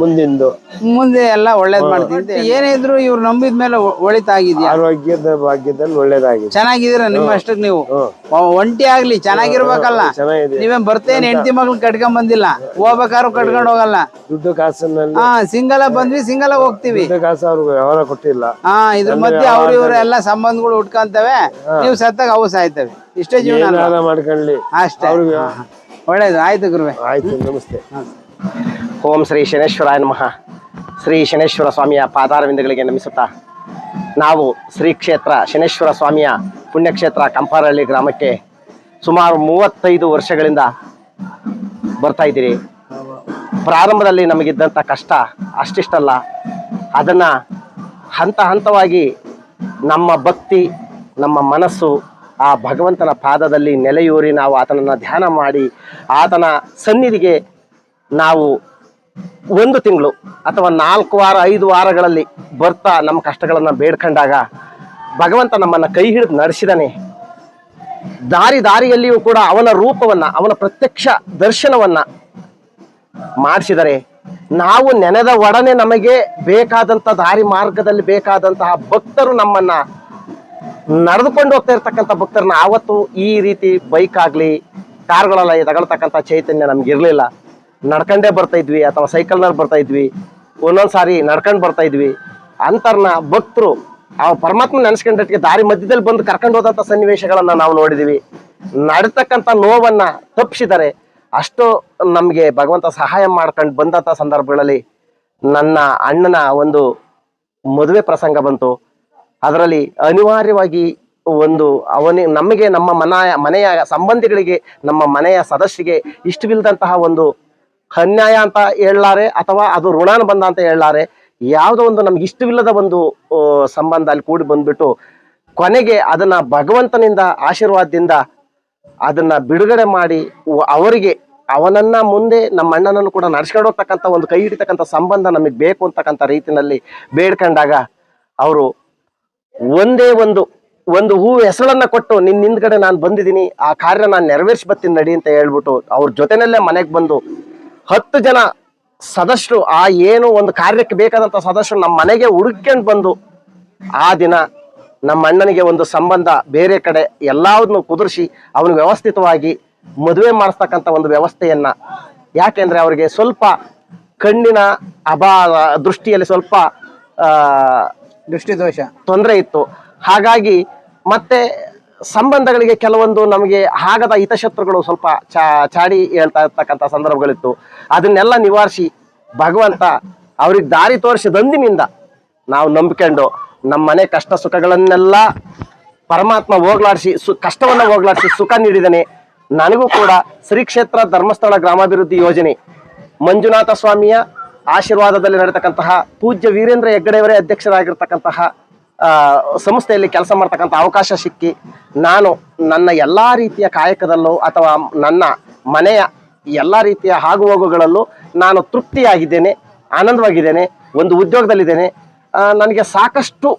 ಮುಂದಿಂದು. ಮುಂದೆ ಎಲ್ಲ ಒಳ್ಳೇದ್ ಮಾಡ್ತೀನಿ ಏನಿದ್ರು ಏನೇ ಇದ್ರು ಇವ್ರು ನಂಬಿದ ಮೇಲೆ ಒಳಿತಾಗಿದ್ಯಾ? ಆರೋಗ್ಯದ ಭಾಗ್ಯದಲ್ಲಿ ಒಳ್ಳೇದಾಗಿದೆ. ಚೆನ್ನಾಗಿದೀರ ನಿಮ್ಮ ಅಷ್ಟಕ್ಕೆ ನೀವು? ಒಂಟಿ ಆಗ್ಲಿ ಚೆನ್ನಾಗಿರ್ಬೇಕಲ್ಲ. ಚೆನ್ನಾಗಿದೆ. ನೀವೇನ್ ಬರ್ತೇನೆ ಹೆಂಡತಿ ಮಗಳ್ ಕಟ್ಕೊಂಡ್ ಬಂದಿಲ್ಲ? ಹೋಗ್ಬೇಕಾದ್ರು ಕಟ್ಕೊಂಡ್ ಹೋಗಲ್ಲ. ದುಡ್ಡು ಕಾಸಿನಲ್ಲಿ ಹಾ ಸಿಂಗಲ ಬಂದ್ವಿ ಸಿಂಗಲ ಹೋಗ್ತಿವಿ. ದುಡ್ಡು ಕಾಸು ಅವ್ರಿಗೆ ವ್ಯವಹಾರ ಕೊಟ್ಟಿಲ್ಲ. ಹಾ ಇದ್ರ ಮಧ್ಯೆ ಅವ್ರ ಇವ್ರ ಎಲ್ಲ ಸಂಬಂಧಗಳು ಉಟ್ಕೊಂತವೆ. ನೀವು ಸತ್ತಾಗ ಅವು ಸಾಯ್ತವೆ ಇಷ್ಟೇ ಜೀವನ ಅಲ್ವಾ? ಏನಾರ ಮಾಡ್ಕೊಳ್ಳಿ. ಅಷ್ಟೇ. ಅವ್ರಿಗೆ ಹಾ, ಹಾ. ಒಳ್ಳೇದು. ಆಯ್ತು ಗುರುವೆ. ಆಯ್ತು ನಮಸ್ತೆ. ಓಂ ಶ್ರೀ ಶನೇಶ್ವರಾಯ ನಮಃ. ಶ್ರೀ ಶನೇಶ್ವರ ಸ್ವಾಮಿಯ ಪಾದಾರವಿಂದಗಳಿಗೆ ನಮಿಸುತ್ತಾ ನಾವು ಶ್ರೀ ಕ್ಷೇತ್ರ ಶನೇಶ್ವರ ಸ್ವಾಮಿಯ ಪುಣ್ಯಕ್ಷೇತ್ರ ಕಂಪಾರಹಳ್ಳಿ ಗ್ರಾಮಕ್ಕೆ ಸುಮಾರು ಮೂವತ್ತೈದು ವರ್ಷಗಳಿಂದ ಬರ್ತಾ ಇದ್ದೀರಿ. ಪ್ರಾರಂಭದಲ್ಲಿ ನಮಗಿದ್ದಂಥ ಕಷ್ಟ ಅಷ್ಟಿಷ್ಟಲ್ಲ. ಅದನ್ನು ಹಂತ ಹಂತವಾಗಿ ನಮ್ಮ ಭಕ್ತಿ, ನಮ್ಮ ಮನಸ್ಸು ಆ ಭಗವಂತನ ಪಾದದಲ್ಲಿ ನೆಲೆಯೂರಿ ನಾವು ಆತನನ್ನು ಧ್ಯಾನ ಮಾಡಿ ಆತನ ಸನ್ನಿಧಿಗೆ ನಾವು ಒಂದು ತಿಂಗಳು ಅಥವಾ ನಾಲ್ಕು ವಾರ, ಐದು ವಾರಗಳಲ್ಲಿ ಬರ್ತಾ ನಮ್ಮ ಕಷ್ಟಗಳನ್ನು ಬೇಡ್ಕೊಂಡಾಗ ಭಗವಂತ ನಮ್ಮನ್ನ ಕೈ ಹಿಡಿದು ನಡೆಸಿದಾನೆ. ದಾರಿ ದಾರಿಯಲ್ಲಿಯೂ ಕೂಡ ಅವನ ರೂಪವನ್ನ, ಅವನ ಪ್ರತ್ಯಕ್ಷ ದರ್ಶನವನ್ನ ಮಾಡಿಸಿದರೆ ನಾವು ನೆನೆದ ಒಡನೆ ನಮಗೆ ಬೇಕಾದಂಥ ದಾರಿ ಮಾರ್ಗದಲ್ಲಿ ಬೇಕಾದಂತಹ ಭಕ್ತರು ನಮ್ಮನ್ನ ನಡೆದುಕೊಂಡು ಹೋಗ್ತಾ ಇರ್ತಕ್ಕಂಥ ಭಕ್ತರನ್ನ ಆವತ್ತು ಈ ರೀತಿ ಬೈಕ್ ಆಗಲಿ ಕಾರ್ಗಳೆಲ್ಲ ತಗೊಳ್ತಕ್ಕಂಥ ಚೈತನ್ಯ ನಮ್ಗೆ ಇರ್ಲಿಲ್ಲ. ನಡ್ಕೊಂಡೇ ಬರ್ತಾ ಇದ್ವಿ, ಅಥವಾ ಸೈಕಲ್ನಲ್ಲಿ ಬರ್ತಾ ಇದ್ವಿ, ಒಂದೊಂದ್ ಸಾರಿ ನಡ್ಕೊಂಡು ಬರ್ತಾ ಇದ್ವಿ. ಅಂತರ್ನ ಭಕ್ತರು ಆ ಪರಮಾತ್ಮ ನೆನೆಸ್ಕೊಂಡಟ್ಟಿಗೆ ದಾರಿ ಮಧ್ಯದಲ್ಲಿ ಬಂದು ಕರ್ಕೊಂಡು ಹೋದಂಥ ಸನ್ನಿವೇಶಗಳನ್ನ ನಾವು ನೋಡಿದೀವಿ. ನಡ್ತಕ್ಕಂಥ ನೋವನ್ನ ತಪ್ಪಿಸಿದರೆ ಅಷ್ಟು ನಮಗೆ ಭಗವಂತ ಸಹಾಯ ಮಾಡ್ಕೊಂಡು ಬಂದಂಥ ಸಂದರ್ಭಗಳಲ್ಲಿ ನನ್ನ ಅಣ್ಣನ ಒಂದು ಮದುವೆ ಪ್ರಸಂಗ ಬಂತು. ಅದರಲ್ಲಿ ಅನಿವಾರ್ಯವಾಗಿ ಒಂದು ಅವನಿ, ನಮಗೆ ನಮ್ಮ ಮನೆಯ ಮನೆಯ ಸಂಬಂಧಿಗಳಿಗೆ, ನಮ್ಮ ಮನೆಯ ಸದಸ್ಯರಿಗೆ ಇಷ್ಟವಿಲ್ಲದಂತಹ ಒಂದು ಅನ್ಯಾಯ ಅಂತ ಹೇಳಲಾರೆ ಅಥವಾ ಅದು ಋಣಾನುಬಂಧ ಅಂತ ಹೇಳಲಾರೆ, ಯಾವುದೋ ಒಂದು ನಮ್ಗೆ ಇಷ್ಟವಿಲ್ಲದ ಒಂದು ಸಂಬಂಧ ಅಲ್ಲಿ ಕೂಡಿ ಬಂದ್ಬಿಟ್ಟು ಕೊನೆಗೆ ಅದನ್ನ ಭಗವಂತನಿಂದ ಆಶೀರ್ವಾದದಿಂದ ಅದನ್ನ ಬಿಡುಗಡೆ ಮಾಡಿ ಅವರಿಗೆ, ಅವನನ್ನ ಮುಂದೆ ನಮ್ಮ ಅಣ್ಣನನ್ನು ಕೂಡ ನಡ್ಸ್ಕೊಂಡು ಹೋಗ್ತಕ್ಕಂಥ ಒಂದು ಕೈ ಹಿಡಿತಕ್ಕಂಥ ಸಂಬಂಧ ನಮಗೆ ಬೇಕು ಅಂತಕ್ಕಂಥ ರೀತಿನಲ್ಲಿ ಬೇಡ್ಕೊಂಡಾಗ ಅವರು ಒಂದೇ ಒಂದು ಒಂದು ಹೂ ಹೆಸರನ್ನ ಕೊಟ್ಟು ನಿನ್ನ ಹಿಂದ್ಗಡೆ ನಾನು ಬಂದಿದ್ದೀನಿ, ಆ ಕಾರ್ಯ ನಾನು ನೆರವೇರಿಸಿ ಬತ್ತೀನಿ ನಡಿ ಅಂತ ಹೇಳ್ಬಿಟ್ಟು ಅವ್ರ ಜೊತೆನಲ್ಲೇ ಮನೆಗೆ ಬಂದು ಹತ್ತು ಜನ ಸದಸ್ಯರು ಆ ಏನು ಒಂದು ಕಾರ್ಯಕ್ಕೆ ಬೇಕಾದಂತ ಸದಸ್ಯರು ನಮ್ಮ ಮನೆಗೆ ಹುಡುಕೊಂಡು ಬಂದು ಆ ದಿನ ನಮ್ಮ ಅಣ್ಣನಿಗೆ ಒಂದು ಸಂಬಂಧ ಬೇರೆ ಕಡೆ ಎಲ್ಲವನ್ನು ಕುದುರಿಸಿ ಅವನು ವ್ಯವಸ್ಥಿತವಾಗಿ ಮದುವೆ ಮಾಡಿಸ್ತಕ್ಕಂಥ ಒಂದು ವ್ಯವಸ್ಥೆಯನ್ನ. ಯಾಕೆಂದ್ರೆ ಅವರಿಗೆ ಸ್ವಲ್ಪ ಕಣ್ಣಿನ ಅಭಾ ದೃಷ್ಟಿಯಲ್ಲಿ ಸ್ವಲ್ಪ ಆ ದೃಷ್ಟಿದೋಷ ತೊಂದರೆ ಇತ್ತು. ಹಾಗಾಗಿ ಮತ್ತೆ ಸಂಬಂಧಗಳಿಗೆ ಕೆಲವೊಂದು ನಮಗೆ ಆಗದ ಹಿತಶತ್ರುಗಳು ಸ್ವಲ್ಪ ಚಾ, ಚಾಡಿ ಹೇಳ್ತಾ ಇರ್ತಕ್ಕಂಥ ಸಂದರ್ಭಗಳಿತ್ತು. ಅದನ್ನೆಲ್ಲ ನಿವಾರಿಸಿ ಭಗವಂತ ಅವ್ರಿಗೆ ದಾರಿ ತೋರಿಸಿದಂದಿನಿಂದ ನಾವು ನಂಬಿಕೊಂಡು ನಮ್ಮ ಮನೆ ಕಷ್ಟ ಸುಖಗಳನ್ನೆಲ್ಲ ಪರಮಾತ್ಮ ಹೋಗ್ಲಾಡಿಸಿ ಸು, ಕಷ್ಟವನ್ನ ಹೋಗ್ಲಾಡಿಸಿ ಸುಖ ನೀಡಿದನೆ. ನನಗೂ ಕೂಡ ಶ್ರೀ ಕ್ಷೇತ್ರ ಧರ್ಮಸ್ಥಳ ಗ್ರಾಮಾಭಿವೃದ್ಧಿ ಯೋಜನೆ ಮಂಜುನಾಥ ಸ್ವಾಮಿಯ ಆಶೀರ್ವಾದದಲ್ಲಿ ನಡೆತಕ್ಕಂತಹ ಪೂಜ್ಯ ವೀರೇಂದ್ರ ಹೆಗ್ಗಡೆಯವರೇ ಅಧ್ಯಕ್ಷರಾಗಿರ್ತಕ್ಕಂತಹ ಸಂಸ್ಥೆಯಲ್ಲಿ ಕೆಲಸ ಮಾಡ್ತಕ್ಕಂಥ ಅವಕಾಶ ಸಿಕ್ಕಿ ನಾನು ನನ್ನ ಎಲ್ಲ ರೀತಿಯ ಕಾಯಕದಲ್ಲೂ ಅಥವಾ ನನ್ನ ಮನೆಯ ಎಲ್ಲ ರೀತಿಯ ಆಗು ಹೋಗುಗಳಲ್ಲೂ ನಾನು ತೃಪ್ತಿಯಾಗಿದ್ದೇನೆ, ಆನಂದವಾಗಿದ್ದೇನೆ, ಒಂದು ಉದ್ಯೋಗದಲ್ಲಿದ್ದೇನೆ. ನನಗೆ ಸಾಕಷ್ಟು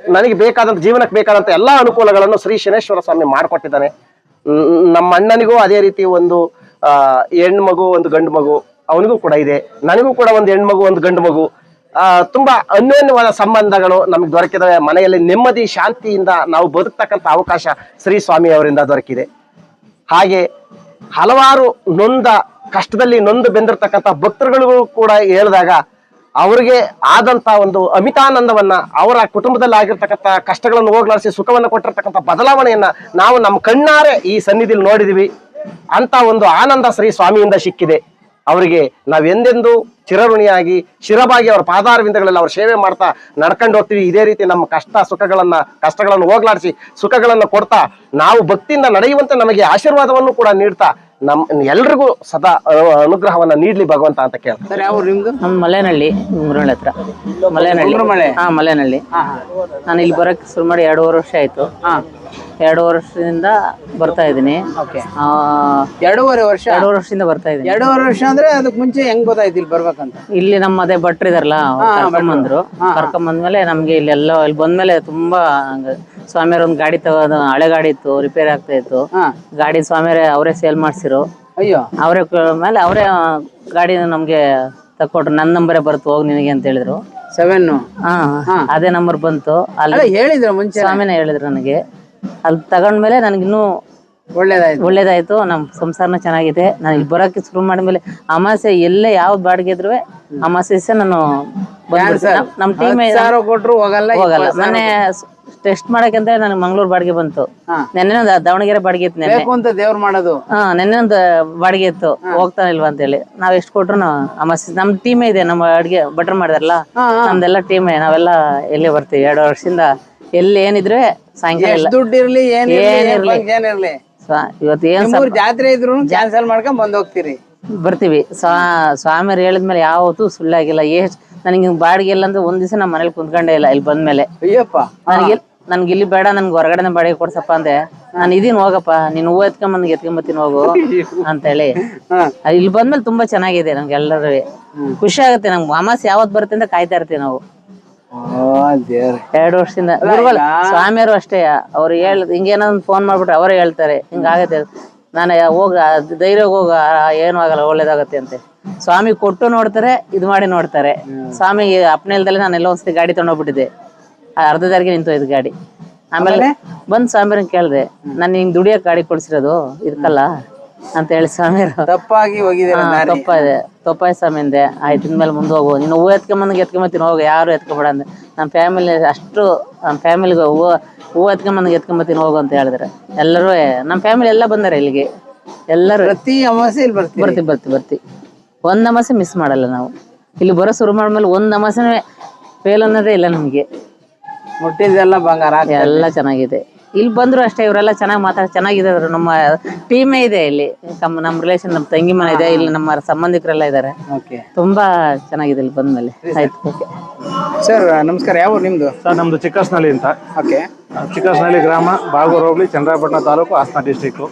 ನನಗೆ ಬೇಕಾದಂಥ ಜೀವನಕ್ಕೆ ಬೇಕಾದಂಥ ಎಲ್ಲ ಅನುಕೂಲಗಳನ್ನು ಶ್ರೀ ಶನೇಶ್ವರ ಸ್ವಾಮಿ ಮಾಡಿಕೊಟ್ಟಿದ್ದಾನೆ. ನಮ್ಮ ಅಣ್ಣನಿಗೂ ಅದೇ ರೀತಿ ಒಂದು ಹೆಣ್ಣು ಒಂದು ಗಂಡು ಮಗು ಅವನಿಗೂ ಕೂಡ ಇದೆ. ನನಗೂ ಕೂಡ ಒಂದು ಹೆಣ್ಮಗು ಒಂದು ಗಂಡು ಮಗು. ತುಂಬಾ ಅನ್ಯೋನ್ಯವಾದ ಸಂಬಂಧಗಳು ನಮ್ಗೆ ದೊರಕಿದವೆ. ಮನೆಯಲ್ಲಿ ನೆಮ್ಮದಿ, ಶಾಂತಿಯಿಂದ ನಾವು ಬದುಕ್ತಕ್ಕಂಥ ಅವಕಾಶ ಶ್ರೀ ಸ್ವಾಮಿ ಅವರಿಂದ ದೊರಕಿದೆ. ಹಾಗೆ ಹಲವಾರು ನೊಂದ, ಕಷ್ಟದಲ್ಲಿ ನೊಂದು ಬೆಂದಿರ್ತಕ್ಕಂಥ ಭಕ್ತರುಗಳಿಗೂ ಕೂಡ ಹೇಳಿದಾಗ ಅವರಿಗೆ ಆದಂತ ಒಂದು ಅಮಿತಾನಂದವನ್ನ, ಅವರ ಕುಟುಂಬದಲ್ಲಿ ಆಗಿರ್ತಕ್ಕಂಥ ಕಷ್ಟಗಳನ್ನು ಹೋಗ್ಲಾಡಿಸಿ ಸುಖವನ್ನು ಕೊಟ್ಟಿರ್ತಕ್ಕಂಥ ಬದಲಾವಣೆಯನ್ನ ನಾವು ನಮ್ಮ ಕಣ್ಣಾರೆ ಈ ಸನ್ನಿಧಿಲಿ ನೋಡಿದೀವಿ. ಅಂತ ಒಂದು ಆನಂದ ಶ್ರೀ ಸ್ವಾಮಿಯಿಂದ ಸಿಕ್ಕಿದೆ. ಅವರಿಗೆ ನಾವೆಂದೆಂದು ಚಿರಋಣಿಯಾಗಿ ಶಿರಬಾಗಿ ಅವರ ಪಾದಾರವಿಂದಗಳಲ್ಲಿ ಅವ್ರ ಸೇವೆ ಮಾಡ್ತಾ ನಡ್ಕೊಂಡು ಹೋಗ್ತೀವಿ. ಇದೇ ರೀತಿ ನಮ್ಮ ಕಷ್ಟ ಸುಖಗಳನ್ನ ಕಷ್ಟಗಳನ್ನು ಹೋಗ್ಲಾಡಿಸಿ ಸುಖಗಳನ್ನು ಕೊಡ್ತಾ ನಾವು ಭಕ್ತಿಯಿಂದ ನಡೆಯುವಂತೆ ನಮಗೆ ಆಶೀರ್ವಾದವನ್ನು ಕೂಡ ನೀಡ್ತಾ ನಮ್ ಎಲ್ರಿಗೂ ಸದಾ ಅನುಗ್ರಹವನ್ನ ನೀಡ್ಲಿ ಭಗವಂತ ಅಂತ ಕೇಳ್ತಾರೆ ಸರ್ ಯಾವ ನಿಮ್ದು? ನಮ್ಮ ಮಲೆನಹಳ್ಳಿ ಹತ್ರ. ಮಲೆನಹಳ್ಳಿ? ಹಾ ಮಲೆನಹಳ್ಳಿ ನಾನು ಇಲ್ಲಿ ಬರಕ್ ಶುರು ಮಾಡಿ ಎರಡೂವರೆ ವರ್ಷ ಆಯ್ತು. ಹಾ. ಎರಡು ವರ್ಷದಿಂದ ಬರ್ತಾ ಇದ್ದೀನಿ. ಓಕೆ ಆ, ಎರಡೂವರೆ ವರ್ಷ? ಎರಡು ವರ್ಷದಿಂದ ಬರ್ತಾ ಇದ್ದೀನಿ. ಎರಡೂವರೆ ವರ್ಷ ಅಂದ್ರೆ ಅದಕ್ಕೆ ಮುಂಚೆ ಹೆಂಗ್ ಗೊತ್ತಾಯ್ತು ಇಲ್ಲಿ ಬರ್ಬೇಕಂತ? ಇಲ್ಲಿ ನಮ್ಮ ಅದೇ ಭಟ್ರು ಇದಾರಲ್ಲ ಕರ್ಕೊಂಬಂದ್ರು. ಕರ್ಕೊಂಬಂದ್ಮೇಲೆ ನಮ್ಗೆ ಇಲ್ಲೆಲ್ಲ ಇಲ್ಲಿ ಬಂದ್ಮೇಲೆ ತುಂಬಾ ಸ್ವಾಮಿಯವ್ರ ಒಂದು ಗಾಡಿ ತಗೋದು ಹಳೆ ಗಾಡಿ ಇತ್ತು ರಿಪೇರ್ ಆಗ್ತಾ ಇತ್ತು. ಗಾಡಿ ಸ್ವಾಮೀರೇ ಅವರೇ ಸೇಲ್ ಮಾಡ್ಸಿರು. ಅಯ್ಯೋ. ಅವರೇ ಮೇಲೆ ಅವರೇ ಗಾಡಿ ನಮ್ಗೆ ತಕೊಟ್ರು ನನ್ನ ನಂಬರೇ ಬರ್ತು ಹೋಗಿ ನಿನಗೆ ಅಂತ ಹೇಳಿದ್ರು. ಸೆವೆನ್ ಹಾ ಅದೇ ನಂಬರ್ ಬಂತು. ಅಲ್ಲ ಹೇಳಿದ್ರು ಮುಂಚೆ ಸ್ವಾಮಿನೇ ಹೇಳಿದ್ರು ನನಗೆ. ಅಲ್ಲಿ ತಗೊಂಡ್ಮೇಲೆ ನನಗಿನ್ನೂ ಒಳ್ಳೇದಾಯ್ತು. ಒಳ್ಳೇದಾಯ್ತು. ನಮ್ಮ ಸಂಸಾರನ ಚೆನ್ನಾಗಿದೆ. ನಾನು ಇಲ್ಲಿ ಬರೋಕ್ಕೆ ಶುರು ಮಾಡಿದ್ಮೇಲೆ ಅಮಾಸೆ ಎಲ್ಲೇ ಯಾವ್ದು ಬಾಡಿಗೆ ಇದ್ರು ಅಮಾಸೆ ದಿವಸ ನಾನು ಬಂದ್ಬಿಡ್ತೀನಿ. ನಮ್- ನಮ್ಮ ಟೀಮ್ ಕೊಟ್ಟರು ಕೊಟ್ರು ಹೋಗಲ್ಲ ಹೋಗಲ್ಲ. ಮೊನ್ನೆ ಟೆಸ್ಟ್ ಮಾಡಕ್ಕೆ ಅಂತ ನನಗೆ ಮಂಗಳೂರು ಬಾಡಿಗೆ ಬಂತು. ಹಾ. ನೆನ್ನೆ ಒಂದು ದಾವಣಗೆರೆ ಬಾಡಿಗೆ ಇತ್ತು ನೆನ್ನೆ. ಬೇಕು ಅಂತ ದೇವ್ರು ಮಾಡೋದು. ಹಾ ನೆನ್ನೆ ಒಂದು ಬಾಡಿಗೆ ಇತ್ತು. ಹೋಗ್ತಾನೆ ಇಲ್ವಾ ಅಂತೇಳಿ. ನಾವ್ ಎಷ್ಟು ಕೊಟ್ರು ಅಮಾಸೆ ನಮ್ ಟೀಮೇ ಇದೆ. ನಮ್ಮ ಅಡ್ಗೆ ಬಟರ್ ಮಾಡಿದಾರಲ್ಲ. ಹಾ, ಹಾ. ನಮ್ದೆಲ್ಲ ಟೀಮೇ ನಾವೆಲ್ಲ ಎಲ್ಲೇ ಬರ್ತೀವಿ? ಎರಡು ವರ್ಷದಿಂದ ಎಲ್ಲಿ ಏನಿದ್ರೆ ಸಾಯಂಕಾಲ ದುಡ್ಡು ಇರ್ಲಿ ಏನಿರ್ಲಿ. ಏನಿರ್ಲಿ. ಇವತ್ತು ಏನ್ ಜಾತ್ರೆ ಇದ್ರು ಕ್ಯಾನ್ಸಲ್ ಮಾಡ್ಕೊಂಡ್ ಬಂದ್ ಹೋಗ್ತೀರಿ. ಬರ್ತೀವಿ. ಸ್ವಾ ಸ್ವಾಮಿಯರು ಹೇಳಿದ್ಮೇಲೆ ಯಾವತ್ತೂ ಸುಳ್ಳಾಗಿಲ್ಲ. ಎಷ್ಟ್ ನನಗೆ ಬಾಡಿಗೆ ಇಲ್ಲ ಅಂದ್ರೆ ಒಂದ್ ದಿವಸ ನಮ್ಮ ಮನೇಲಿ ಕುಂತ್ಕೊಂಡೇ ಇಲ್ಲ ಇಲ್ಲಿ ಬಂದ್ಮೇಲೆ ಅಯ್ಯಪ್ಪ. ನನಗೆ ನನ್ಗೆ ಇಲ್ಲಿ ಬೇಡ ನನ್ಗೆ ಹೊರಗಡೆ ಬಾಡಿಗೆ ಕೊಡ್ಸಪ್ಪ ಅಂದೆ. ನಾನು ಇದೀನಿ ಹೋಗಪ್ಪ. ನೀನು ಹೂವು ಎತ್ಕೊಂಬಂದ್ ಎತ್ಕೊಂಬತ್ತೀನಿ ಹೋಗು ಅಂತೇಳಿ. ಹೇಳಿ ಇಲ್ಲಿ ಬಂದ್ಮೇಲೆ ತುಂಬಾ ಚೆನ್ನಾಗಿದೆ ನಮ್ಗೆ ಎಲ್ಲರೂ. ಖುಷಿ ಆಗುತ್ತೆ. ನಮ್ಗೆ ಅಮಾಸ್ ಯಾವತ್ ಬರುತ್ತೆ ಅಂತ ಕಾಯ್ತಾ ಇರ್ತೀವಿ ನಾವು. ಎರಡು ವರ್ಷದಿಂದ. ಗುರುಗಳು ಸ್ವಾಮಿಯರು ಅಷ್ಟೇ ಅವ್ರು ಹೇಳ್ ಹಿಂಗೇನೋ ಫೋನ್ ಮಾಡ್ಬಿಟ್ರೆ ಅವರೇ ಹೇಳ್ತಾರೆ ಹಿಂಗಾಗತ್ತೆ ನಾನು ಹೋಗ ಧೈರ್ಯ ಹೋಗ ಏನು ಆಗಲ್ಲ ಒಳ್ಳೇದಾಗತ್ತೆ ಅಂತೆ. ಸ್ವಾಮಿ ಕೊಟ್ಟು ನೋಡ್ತಾರೆ ಇದು ಮಾಡಿ ನೋಡ್ತಾರೆ. ಸ್ವಾಮಿ ಅಪ್ನೇಲ್ದಲ್ಲಿ ನಾನು ಎಲ್ಲ ಒಂದ್ಸತಿ ಗಾಡಿ ತಗೊಂಡೋಗ್ಬಿಟ್ಟಿದ್ದೆ. ಅರ್ಧ ದಾರಿಗೆ ನಿಂತೋಯ್ತು ಗಾಡಿ. ಆಮೇಲೆ ಬಂದ್ ಸ್ವಾಮಿಯವ್ರನ್ನ ಕೇಳ್ದೆ ನಾನು ಹಿಂಗ್ ದುಡಿಯಕ್ ಗಾಡಿ ಕೊಡ್ಸಿರೋದು ಇದಕ್ಕಲ್ಲ ಅಂತ ಹೇಳಿ ಸ್ವಾಮಿ ತಪ್ಪಾಗಿ ಹೋಗಿದೆ ಹಾ, ತಪ್ಪ ಇದೆ ತಪ್ಪಾಯ ಸ್ವಾಮಿ ಅಂದೆ. ಆಯ್ತು ಇನ್ಮೇಲೆ ಮುಂದೆ ಹೋಗುವ ನೀನು ಹೂವು ಎತ್ಕೊಂಬಂದಂಗೆ ಎತ್ಕೊಂಬತ್ತೀನಿ ಹೋಗು ಯಾರು ಎತ್ಕೊಬೇಡ ಅಂದ್ರೆ ನಮ್ಮ ಫ್ಯಾಮಿಲಿ ಅಷ್ಟು ನಮ್ಮ ಫ್ಯಾಮಿಲಿಗೆ ಹೂವು ಹೂವು ಎತ್ಕೊಂಬಂದಂಗೆ ಎತ್ಕೊಂಬತ್ತೀನಿ ಹೋಗು ಅಂತ ಹೇಳಿದ್ರೆ. ಎಲ್ಲರೂ ನಮ್ಮ ಫ್ಯಾಮಿಲಿ ಎಲ್ಲ ಬಂದಾರೆ ಇಲ್ಲಿಗೆ. ಎಲ್ಲರೂ ಪ್ರತಿ ಅಮಾಸೆ ಇಲ್ಲಿ ಬರ್ತೀವಿ ಬರ್ತಿ ಬರ್ತಿ ಬರ್ತಿ ಒಂದು ಅಮಾಸೆ ಮಿಸ್ ಮಾಡಲ್ಲ ನಾವು. ಇಲ್ಲಿ ಬರೋ ಶುರು ಮಾಡಿದ್ಮೇಲೆ ಒಂದು ಅಮಾಸೆನೇ ಫೇಲ್ ಅನ್ನೋದೇ ಇಲ್ಲ ನಮಗೆ. ಮುಟ್ಟಿದ್ದೆಲ್ಲ ಬಂಗಾರ. ಎಲ್ಲ ಚೆನ್ನಾಗಿದೆ. ಇಲ್ಲಿ ಬಂದ್ರು ಅಷ್ಟೇ ಇವರೆಲ್ಲ ಚೆನ್ನಾಗಿ ಮಾತಾಡ್ ಚೆನ್ನಾಗಿದ್ದಾರೆ. ನಮ್ಮ ಟೀಮೇ ಇದೆ ಇಲ್ಲಿ. ನಮ್ಮ ನಮ್ಮ ರಿಲೇಷನ್ ನಮ್ಮ ತಂಗಿ ಮನೆ ಇದೆ. ಇಲ್ಲಿ ನಮ್ಮ ಸಂಬಂಧಿಕರೆಲ್ಲ ಇದ್ದಾರೆ. ಓಕೆ ತುಂಬಾ ಚೆನ್ನಾಗಿದೆ ಇಲ್ಲಿ ಬಂದ್ಮೇಲೆ. ಆಯ್ತು. ಓಕೆ ಸರ್ ನಮಸ್ಕಾರ. ಯಾವ ಊರು ನಿಮ್ದು? ಸರ್ ನಮ್ದು ಚಿಕ್ಕಸ್ನಳ್ಳಿ ಅಂತ. ಓಕೆ ಚಿಕ್ಕಸ್ನಳ್ಳಿ ಗ್ರಾಮ ಬಾಗೂರು ಹೋಗ್ಲಿ ಚಂದ್ರಾಪಟ್ಟಣ ತಾಲೂಕು ಹಾಸನ ಡಿಸ್ಟಿಕ್ಕು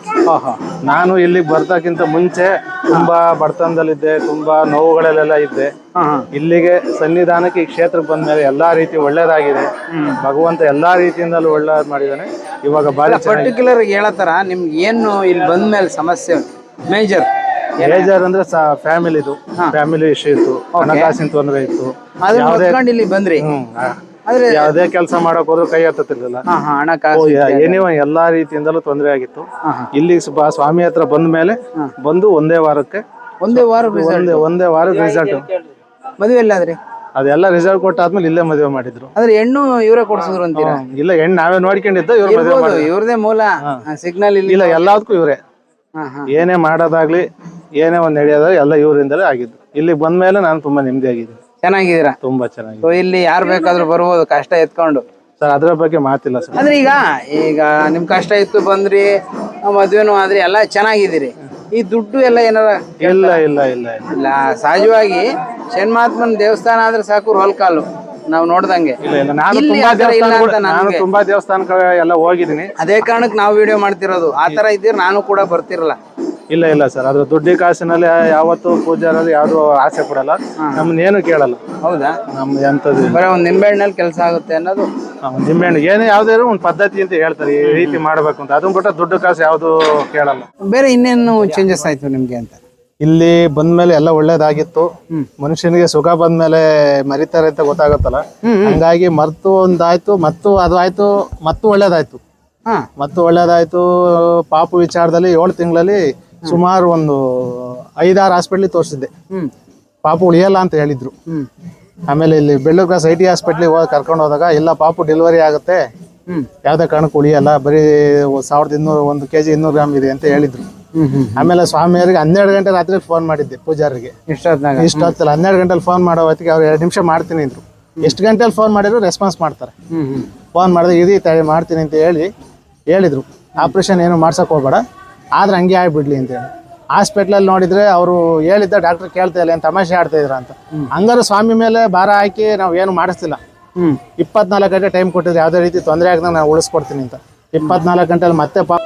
ನಾನು ಇಲ್ಲಿಗೆ ಬರ್ತಕ್ಕಿಂತ ಮುಂಚೆ ತುಂಬಾ ಬಡತನದಲ್ಲಿದ್ದೆ ತುಂಬಾ ನೋವುಗಳಲ್ಲೆಲ್ಲ ಇದ್ದೆ. ಇಲ್ಲಿಗೆ ಸನ್ನಿಧಾನಕ್ಕೆ ಈ ಕ್ಷೇತ್ರ ಬಂದ ಮೇಲೆ ಎಲ್ಲಾ ರೀತಿ ಒಳ್ಳೇದಾಗಿದೆ. ಭಗವಂತ ಎಲ್ಲಾ ರೀತಿಯಿಂದಲೂ ಒಳ್ಳೇದ್ ಮಾಡಿದಾನೆ. ಇವಾಗ ಬಾರಿ ಪರ್ಟಿಕ್ಯುಲರ್ ಹೇಳತ್ತಾರ ನಿಮ್ಗೆ ಏನು ಇಲ್ಲಿ ಬಂದ್ಮೇಲೆ ಸಮಸ್ಯೆ ಮೇಜರ್ ಮೇಜರ್ ಅಂದ್ರೆ ಫ್ಯಾಮಿಲಿದು ಫ್ಯಾಮಿಲಿ ಇಶ್ಯೂ ಇತ್ತು. ಹಣಕಾಸಿನ ತೊಂದರೆ ಇತ್ತು. ಇಲ್ಲಿ ಬಂದ್ರಿ? ಆದ್ರೆ ಯಾವ್ದೇ ಕೆಲಸ ಮಾಡಕ್ ಹೋದ್ರು ಕೈ ಹತ್ತತಿರ್ಲಿಲ್ಲ ಏನಿವ ಎಲ್ಲಾ ರೀತಿಯಿಂದಲೂ ತೊಂದರೆ ಆಗಿತ್ತು. ಇಲ್ಲಿ ಸ್ವಾಮಿ ಹತ್ರ ಬಂದ ಮೇಲೆ ಬಂದು ಒಂದೇ ವಾರಕ್ಕೆ ಒಂದೇ ವಾರ ಒಂದೇ ಒಂದೇ ವಾರಕ್ಕೆ ರಿಸಲ್ಟ್ ಮದುವೆ ಎಲ್ಲ ಆದ್ರಿ? ಅದೆಲ್ಲ ರಿಸಲ್ಟ್ ಕೊಟ್ಟಾದ್ಮೇಲೆ ಇಲ್ಲೇ ಮದುವೆ ಮಾಡಿದ್ರು. ಅಂದ್ರೆ ಹೆಣ್ಣು ಇವರೇ ಕೊಡ್ಸಿದ್ರು ಅಂತೀರಾ? ಹ್ಮ್. ಇಲ್ಲ ಹೆಣ್ಣು ನಾವೇ ನೋಡ್ಕೊಂಡಿದ್ದು ಇವ್ರು ಮದುವೆ ಇರ್ಬೋದು ಇವ್ರದೇ ಮೂಲ. ಸಿಗ್ನಲ್ ಇಲ್ಲಿ ಇಲ್ಲ ಎಲ್ಲದಕ್ಕೂ ಇವರೇ. ಹಾ ಹಾ. ಏನೇ ಮಾಡೋದಾಗ್ಲಿ ಏನೇ ಒಂದ್ ನಡೆಯೋದಾಗ ಎಲ್ಲ ಇವರಿಂದಲೇ ಆಗಿದ್ದು. ಇಲ್ಲಿ ಬಂದ್ಮೇಲೆ ನಾನು ತುಂಬಾ ನೆಮ್ಮದಿ ಆಗಿದ್ದೀನಿ ಚೆನ್ನಾಗಿದ್ದೀರಾ? ತುಂಬಾ ಚೆನ್ನಾಗಿದೆ ಸೊ ಇಲ್ಲಿ ಯಾರು ಬೇಕಾದ್ರೂ ಬರ್ಬೋದು ಕಷ್ಟ ಎತ್ಕೊಂಡು. ಸರ್ ಅದ್ರ ಬಗ್ಗೆ ಮಾತಿಲ್ಲ ಸರ್. ಅಂದ್ರೆ ಈಗ ಈಗ ನಿಮ್ ಕಷ್ಟ ಇತ್ತು ಬಂದ್ರಿ ಮದ್ವೆನೂ ಆದ್ರಿ ಎಲ್ಲ ಚೆನ್ನಾಗಿದ್ದೀರಿ. ಈ ದುಡ್ಡು ಎಲ್ಲ ಏನಾರ ಇಲ್ಲ ಇಲ್ಲ ಇಲ್ಲ ಇಲ್ಲ. ಸಹಜವಾಗಿ ಶನ್ಮಾತ್ಮನ್ ದೇವಸ್ಥಾನ ಆದ್ರೆ ಸಾಕು ರೋಲ್ ಕಾಲು ನಾವು ನೋಡ್ದಂಗೆ. ಇಲ್ಲ ಇಲ್ಲ ನಾನು ಇಲ್ಲಿ ತುಂಬಾ ಆ ಥರ ಇಲ್ಲ ದೇವಸ್ಥಾನ ಅಂತ ನಾನು ನನ್ಗೆ. ತುಂಬಾ ದೇವಸ್ಥಾನಕ್ಕೆ ಎಲ್ಲ ಹೋಗಿದ್ದೀನಿ. ಅದೇ ಕಾರಣಕ್ಕೆ ನಾವು ವಿಡಿಯೋ ಮಾಡ್ತಿರೋದು. ಆ ತರ ಇದ್ದೀರ ನಾನು ಕೂಡ ಬರ್ತಿರಲ್ಲ. ಇಲ್ಲ ಇಲ್ಲ ಸರ್. ಅದ್ರ ದುಡ್ಡಿ ಕಾಸಿನಲ್ಲಿ ಯಾವತ್ತು ಪೂಜಾರಲ್ಲಿ ಯಾವ್ದು ಆಸೆ ಪಡಲ್ಲ ಏನು ಕೇಳಲ್ಲ. ಹೌದಾ? ನಮ್ದು ಎಂತದ್ದು ಬರೀ ಒಂದ್ ನಿಂಬೆಹಣ್ಣಲ್ಲಿ ಕೆಲಸ ಆಗುತ್ತೆ ಅನ್ನೋದು. ನಿಂಬೆಹಣ್ಣು. ಏನೇ ಯಾವ್ದೇ ಒಂದು ಪದ್ಧತಿ ಅಂತ ಹೇಳ್ತಾರೆ ಈ ರೀತಿ ಮಾಡ್ಬೇಕು ಅಂತ. ಅದನ್ನ ಬಿಟ್ಟು ದುಡ್ಡು ಕಾಸು ಯಾವ್ದು ಕೇಳಲ್ಲ. ಬೇರೆ ಇನ್ನೇನು ಚೇಂಜಸ್ ಆಯ್ತು ನಿಮ್ಗೆ ಅಂತ? ಇಲ್ಲಿ ಬಂದ್ಮೇಲೆ ಎಲ್ಲ ಒಳ್ಳೇದಾಗಿತ್ತು. ಮನುಷ್ಯನಿಗೆ ಸುಖ ಬಂದ್ಮೇಲೆ ಮರಿತಾರೆ ಅಂತ ಗೊತ್ತಾಗುತ್ತಲ್ಲ? ಹಂಗಾಗಿ ಮರ್ತು ಒಂದಾಯ್ತು ಮತ್ತು ಅದು ಆಯ್ತು ಮತ್ತು ಒಳ್ಳೇದಾಯ್ತು. ಹಾ. ಮತ್ತು ಒಳ್ಳೇದಾಯ್ತು ಪಾಪು ವಿಚಾರದಲ್ಲಿ ಏಳು ತಿಂಗಳಲ್ಲಿ ಸುಮಾರು ಒಂದು ಐದಾರು ಹಾಸ್ಪಿಟ್ಲಿಗೆ ತೋರಿಸಿದ್ದೆ. ಪಾಪ ಉಳಿಯಲ್ಲ ಅಂತ ಹೇಳಿದ್ರು. ಆಮೇಲೆ ಇಲ್ಲಿ ಬೆಳ್ಳೂರು ಕ್ರಾಸ್ ಐ ಟಿ ಹಾಸ್ಪಿಟ್ಲಿಗೆ ಹೋಗಿ ಕರ್ಕೊಂಡು ಹೋದಾಗ ಇಲ್ಲ ಪಾಪು ಡೆಲಿವರಿ ಆಗುತ್ತೆ. ಹ್ಮ್. ಯಾವುದೇ ಕಾರಣಕ್ಕೂ ಉಳಿಯಲ್ಲ. ಬರೀ ಸಾವಿರದ ಇನ್ನೂರು ಒಂದು ಕೆ ಜಿ ಇನ್ನೂರು ಗ್ರಾಮ್ ಇದೆ ಅಂತ ಹೇಳಿದ್ರು. ಆಮೇಲೆ ಸ್ವಾಮಿಯವರಿಗೆ ಹನ್ನೆರಡು ಗಂಟೆ ರಾತ್ರಿ ಫೋನ್ ಮಾಡಿದ್ದೆ ಪೂಜಾರಿಗೆ. ಇಷ್ಟ ಇಷ್ಟು ಹೊತ್ತಲ್ಲ ಹನ್ನೆರಡು ಗಂಟೆಲಿ ಫೋನ್ ಮಾಡೋ ಹೊತ್ತಿಗೆ ಅವ್ರು ಎರಡು ನಿಮಿಷ ಮಾಡ್ತೀನಿ ಅಂದ್ರು. ಎಷ್ಟು ಗಂಟೆಲಿ ಫೋನ್ ಮಾಡಿದ್ರು ರೆಸ್ಪಾನ್ಸ್ ಮಾಡ್ತಾರೆ. ಫೋನ್ ಮಾಡಿದ್ರೆ ಇದೀ ತಾಯಿ ಮಾಡ್ತೀನಿ ಅಂತ ಹೇಳಿ ಹೇಳಿದ್ರು. ಆಪ್ರೇಷನ್ ಏನು ಮಾಡ್ಸಕ್ ಹೋಗ್ಬೇಡ. ಆದ್ರೆ ಹಂಗೆ ಆಗ್ಬಿಡ್ಲಿ ಅಂತ ಹೇಳಿ. ಹಾಸ್ಪಿಟ್ಲಲ್ಲಿ ನೋಡಿದ್ರೆ ಅವರು ಹೇಳಿದ್ದ ಡಾಕ್ಟರ್ ಕೇಳ್ತಾ ಇಲ್ಲ ಏನು ತಮಾಷೆ ಆಡ್ತಾ ಇದ್ರ ಅಂತ. ಹಂಗಾರೆ ಸ್ವಾಮಿ ಮೇಲೆ ಭಾರ ಹಾಕಿ ನಾವು ಏನು ಮಾಡಿಸ್ತಿಲ್ಲ. ಇಪ್ಪತ್ನಾಲ್ಕು ಗಂಟೆ ಟೈಮ್ ಕೊಟ್ಟಿದ್ರೆ ಯಾವುದೇ ರೀತಿ ತೊಂದರೆ ಆಗದಂಗೆ ನಾನು ಉಳಿಸ್ಕೊಡ್ತೀನಿ ಅಂತ. ಇಪ್ಪತ್ನಾಲ್ಕು ಗಂಟೆಲಿ ಮತ್ತೆ ಪಾ